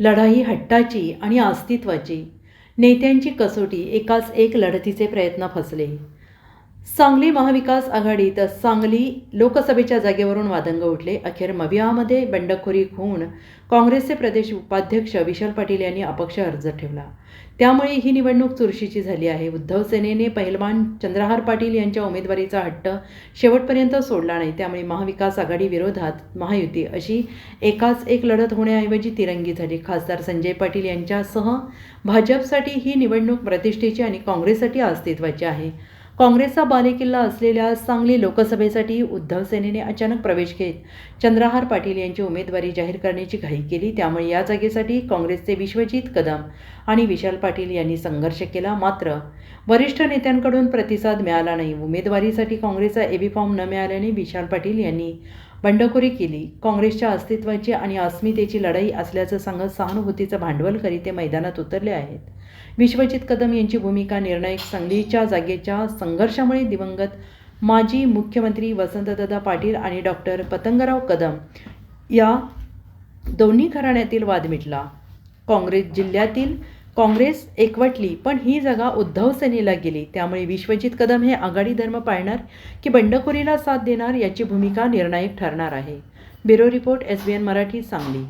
लढाई हट्टाची आणि अस्तित्वाची. नेत्यांची कसोटी एकाच एक लढतीचे प्रयत्न फसले. सांगली महाविकास आघाडीत सांगली लोकसभेच्या जागेवरून वादंग उठले. अखेर मवियामध्ये बंडखोरी होऊन काँग्रेसचे प्रदेश उपाध्यक्ष विशाल पाटील यांनी अपक्ष अर्ज ठेवला. त्यामुळे ही निवडणूक चुरशीची झाली आहे. उद्धव सेनेने पहिलवान चंद्रहार पाटील यांच्या उमेदवारीचा हट्ट शेवटपर्यंत सोडला नाही. त्यामुळे महाविकास आघाडी विरोधात महायुती अशी एकाच एक लढत होण्याऐवजी तिरंगी झाली. खासदार संजय पाटील यांच्यासह भाजपसाठी ही निवडणूक प्रतिष्ठेची आणि काँग्रेससाठी अस्तित्वाची आहे. काँग्रेसचा बालेकिल्ला असलेल्या सांगली लोकसभेसाठी उद्धव सेनेने अचानक प्रवेश घेत चंद्रहार पाटील यांची उमेदवारी जाहीर करण्याची घाई केली. त्यामुळे या जागेसाठी काँग्रेसचे विश्वजित कदम आणि विशाल पाटील यांनी संघर्ष केला. मात्र वरिष्ठ नेत्यांकडून प्रतिसाद मिळाला नाही. उमेदवारीसाठी काँग्रेसचा एबी फॉर्म न मिळाल्याने विशाल पाटील यांनी बंडखोरी केली. काँग्रेसच्या अस्तित्वाची आणि अस्मितेची लढाई असल्याचं सांगत सहानुभूतीचं भांडवल करीत ते मैदानात उतरले आहेत. विश्वजित कदम यांची भूमिका निर्णायक सांगलीच्या जागेच्या संघर्षामुळे दिवंगत माजी मुख्यमंत्री वसंतदादा पाटील आणि डॉक्टर पतंगराव कदम या दोन्ही घराण्यातील वाद मिटला. काँग्रेस जिल्ह्यातील काँग्रेस एकवटली पण ही जागा उद्धव सेनेला गेली. त्यामुळे विश्वजित कदम हे आघाडी धर्म पाळणार की बंडखोरीला साथ देणार याची भूमिका निर्णायक ठरणार आहे. Bureau report S B N Marathi Sangli.